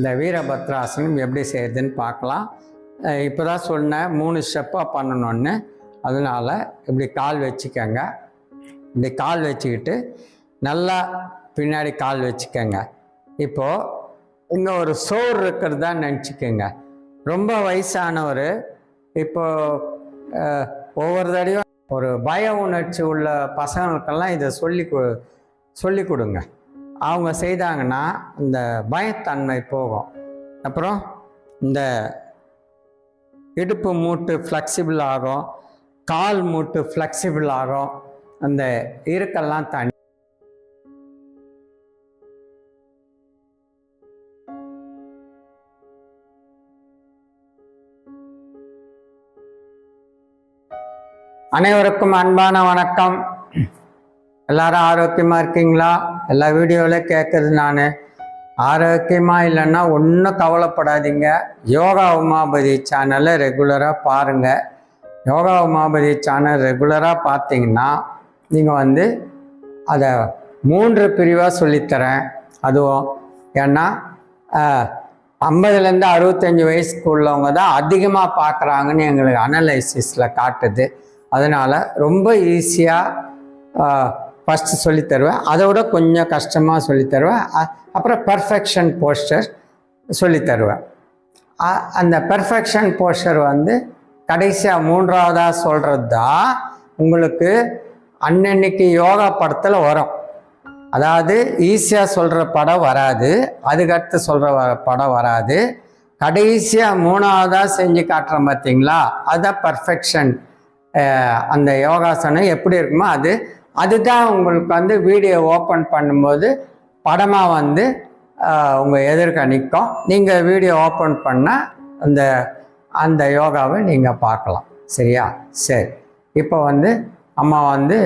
இந்த வீரபத்ராசனம் எப்படி செய்யுதுன்னு பார்க்கலாம். இப்போ தான் சொன்னேன் மூணு ஸ்டெப்பாக பண்ணணும்னு. அதனால் இப்படி கால் வச்சுக்கோங்க. இப்படி கால் வச்சுக்கிட்டு நல்லா பின்னாடி கால் வச்சுக்கோங்க. இப்போது இங்கே ஒரு சோறு இருக்கிறதா நினச்சிக்கோங்க. ரொம்ப வயசானவர் இப்போ ஒவ்வொரு தடையும் ஒரு பய உணர்ச்சி உள்ள பசங்களுக்கெல்லாம் இதை சொல்லி கொ சொல்லி கொடுங்க. அவங்க செய்தாங்கன்னா இந்த பயத்தன்மை போகும். அப்புறம் இந்த இடுப்பு மூட்டு ஃப்ளெக்சிபிள் ஆகும் கால் மூட்டு ஃப்ளெக்சிபிள் ஆகும் அந்த இருக்கெல்லாம் தனி. அனைவருக்கும் அன்பான வணக்கம். எல்லாரும் ஆரோக்கியமாக இருக்கீங்களா? எல்லா வீடியோவில் கேட்குறது நான். ஆரோக்கியமாக இல்லைன்னா ஒன்றும் கவலைப்படாதீங்க. யோகா உமாபதி சேனலை ரெகுலராக பாருங்கள் யோகா உமாபதி சேனல் ரெகுலராக பார்த்தீங்கன்னா நீங்கள் வந்து அதை மூன்று பிரிவாக சொல்லித்தரேன். அதுவும் ஏன்னா ஐம்பதுலேருந்து அறுபத்தஞ்சி வயசுக்கு உள்ளவங்க தான் அதிகமாக பார்க்குறாங்கன்னு எங்களுக்கு அனலைசிஸில் காட்டுது. அதனால் ரொம்ப ஈஸியாக ஃபஸ்ட்டு சொல்லித் தருவேன் அதை விட கொஞ்சம் கஷ்டமாக சொல்லித் தருவேன் அப்புறம் பர்ஃபெக்ஷன் போஸ்டர் சொல்லித் தருவேன் அந்த பெர்ஃபெக்ஷன் போஸ்டர் வந்து கடைசியாக மூன்றாவதாக சொல்கிறது தான் உங்களுக்கு அன்னன்னைக்கு யோகா படத்தில் வரும். அதாவது ஈஸியாக சொல்கிற படம் வராது. அதுக்கடுத்து சொல்கிற படம் வராது. கடைசியாக மூணாவதாக செஞ்சு காட்டுறோம் பார்த்தீங்களா அதுதான் பர்ஃபெக்ஷன் அந்த யோகாசனம் எப்படி இருக்குமோ அது அதுதான் உங்களுக்கு வந்து வீடியோ ஓப்பன் பண்ணும்போது படமாக வந்து உங்கள் எதிர்க்க நிற்கும் நீங்கள் வீடியோ ஓப்பன் பண்ணால் அந்த அந்த யோகாவை நீங்கள் பார்க்கலாம். சரியா? சரி. இப்போ வந்து அம்மா வந்து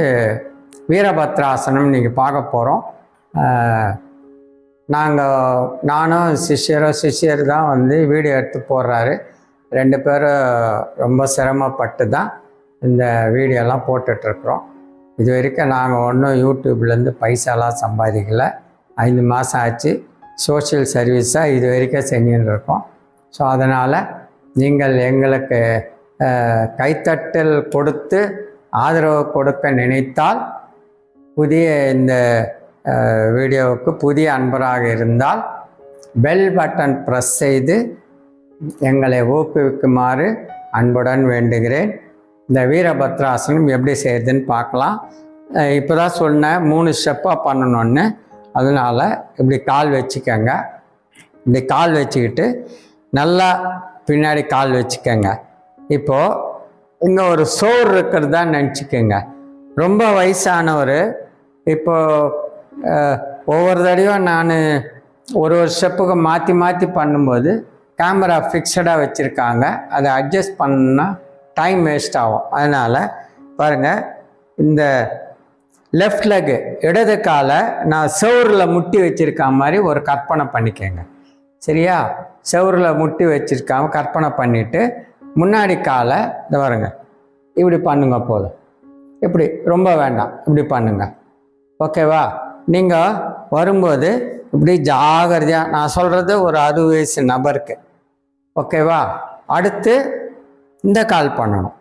வீரபத்ராசனம் நீங்கள் பார்க்க போகிறோம் நாங்கள் நானும் சிஷ்யரும் சிஷ்யர் தான் வந்து வீடியோ எடுத்து போடுறாரு. ரெண்டு பேரும் ரொம்ப சிரமப்பட்டு தான் இந்த வீடியோலாம் போட்டுட்ருக்குறோம் இது வரைக்கும் நாங்கள் ஒன்றும் யூடியூப்லேருந்து பைசாலாம் சம்பாதிக்கலை. ஐந்து மாதம் ஆச்சு. சோஷியல் சர்வீஸாக இது வரைக்கும் செஞ்சுன்னு இருக்கோம் ஸோ அதனால் நீங்கள் எங்களுக்கு கைத்தட்டல் கொடுத்து ஆதரவு கொடுக்க நினைத்தால் புதிய இந்த வீடியோவுக்கு புதிய அன்பராக இருந்தால் பெல் பட்டன் ப்ரெஸ் செய்து எங்களை ஊக்குவிக்குமாறு அன்புடன் வேண்டுகிறேன். இந்த வீரபத்ராசனம் எப்படி செய்யுதுன்னு பார்க்கலாம். இப்போ தான் சொன்னேன் மூணு ஸ்டெப்பாக பண்ணணும்னு. அதனால் இப்படி கால் வச்சுக்கோங்க. இப்படி கால் வச்சுக்கிட்டு நல்லா பின்னாடி கால் வச்சுக்கோங்க. இப்போது இங்கே ஒரு சோறு இருக்கிறதா நினச்சிக்கோங்க. ரொம்ப வயசானவர் இப்போ ஒவ்வொரு தடவையும் நான் ஒரு ஒரு ஸ்டெப்புக்கு மாற்றி மாற்றி பண்ணும்போது கேமரா ஃபிக்ஸடாக வச்சுருக்காங்க. அதை அட்ஜஸ்ட் பண்ணால் டைம் வேஸ்ட் ஆகும். அதனால் பாருங்கள் இந்த லெஃப்ட் லெக்கு இடது காலை நான் செவரில் முட்டி வச்சிருக்க மாதிரி ஒரு கற்பனை பண்ணிக்கோங்க. சரியா? செவரில் முட்டி வச்சுருக்காம கற்பனை பண்ணிவிட்டு முன்னாடி காலை இந்த பாருங்க. இப்படி பண்ணுங்க போதும். இப்படி ரொம்ப வேண்டாம். இப்படி பண்ணுங்க. ஓகேவா நீங்கள் வரும்போது இப்படி ஜாகிரதையாக நான் சொல்கிறது ஒரு அறுபது வயசு நபருக்கு. ஓகேவா அடுத்து இந்த கால் பண்ணணும்.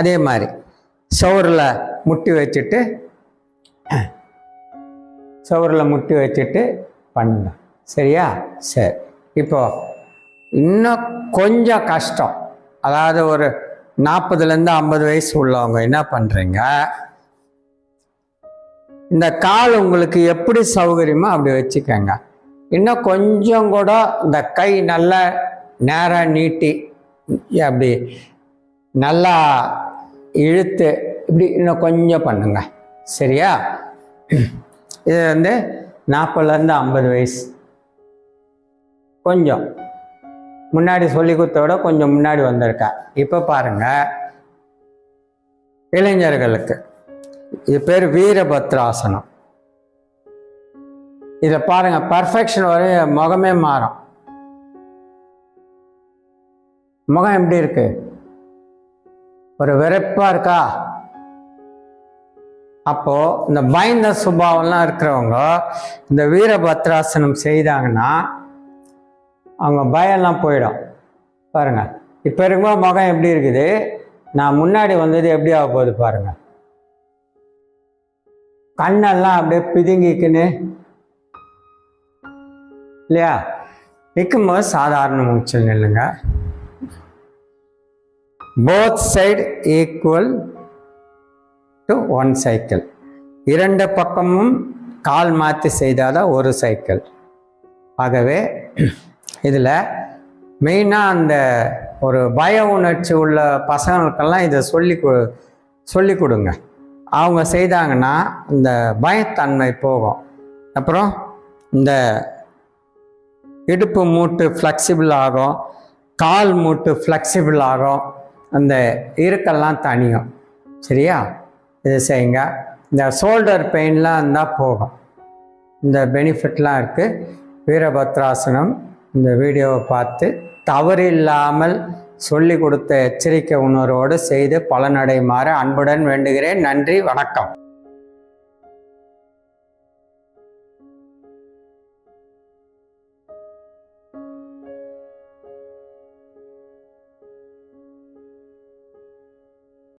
அதே மாதிரி சவுரில் முட்டி வச்சுட்டு சவுரில் முட்டி வச்சுட்டு பண்ணணும் சரியா? சரி. இப்போது இன்னும் கொஞ்சம் கஷ்டம். அதாவது ஒரு நாற்பதுலேருந்து ஐம்பது வயசு உள்ளவங்க என்ன பண்ணுறீங்க இந்த கால் உங்களுக்கு எப்படி சௌகரியமோ அப்படி வச்சுக்கோங்க. இன்னும் கொஞ்சம் கூட இந்த கை நல்லா நேராக நீட்டி அப்படி நல்லா இழுத்து இப்படி இன்னும் கொஞ்சம் பண்ணுங்க. சரியா? இது வந்து நாற்பதுலேருந்து ஐம்பது வயசு. கொஞ்சம். முன்னாடி சொல்லி கொடுத்தோட கொஞ்சம் முன்னாடி வந்திருக்கா. இப்போ பாருங்க. இளைஞர்களுக்கு. இது பேர் வீரபத்ராசனம். இதை பாருங்க. பர்ஃபெக்ஷன் வரை முகமே மாறும். முகம் எப்படி இருக்குது ஒரு வெறுப்பாக இருக்கா? அப்போது இந்த பயந்த சுபாவம்லாம் இருக்கிறவங்க இந்த வீரபத்ராசனம் செய்தாங்கன்னா அவங்க பயம்லாம் போயிடும். பாருங்கள் இப்போ இருக்கும்போது முகம் எப்படி இருக்குது? நான் முன்னாடி வந்தது எப்படி ஆக போகுது பாருங்கள் கண்ணெல்லாம் அப்படியே பிதுங்கிக்குன்னு இல்லையா? நிற்கும்போது சாதாரண மூச்சல் நில்லுங்க both side equal to one cycle இரண்டு பக்கமும் கால் மாற்றி செய்தால்தான் ஒரு சைக்கிள் ஆகவே இதில் மெயினாக அந்த ஒரு பய உணர்ச்சி உள்ள பசங்களுக்கெல்லாம் இதை சொல்லி கொ சொல்லி கொடுங்க. அவங்க செய்தாங்கன்னா இந்த பயத்தன்மை போகும். அப்புறம் இந்த இடுப்பு மூட்டு ஃப்ளெக்சிபிள் ஆகும். கால் மூட்டு ஃப்ளெக்சிபிள் ஆகும். அந்த இருக்கெல்லாம் தனியும். சரியா? இது செய்யுங்க. இந்த ஷோல்டர் பெயின்லாம் இருந்தால் போகும் இந்த பெனிஃபிட்லாம் இருக்குது வீரபத்ராசனம் இந்த வீடியோவை பார்த்து தவறு இல்லாமல் சொல்லி கொடுத்த எச்சரிக்கை உணர்வோடு செய்து பலனடைமாறு அன்புடன் வேண்டுகிறேன். நன்றி வணக்கம்.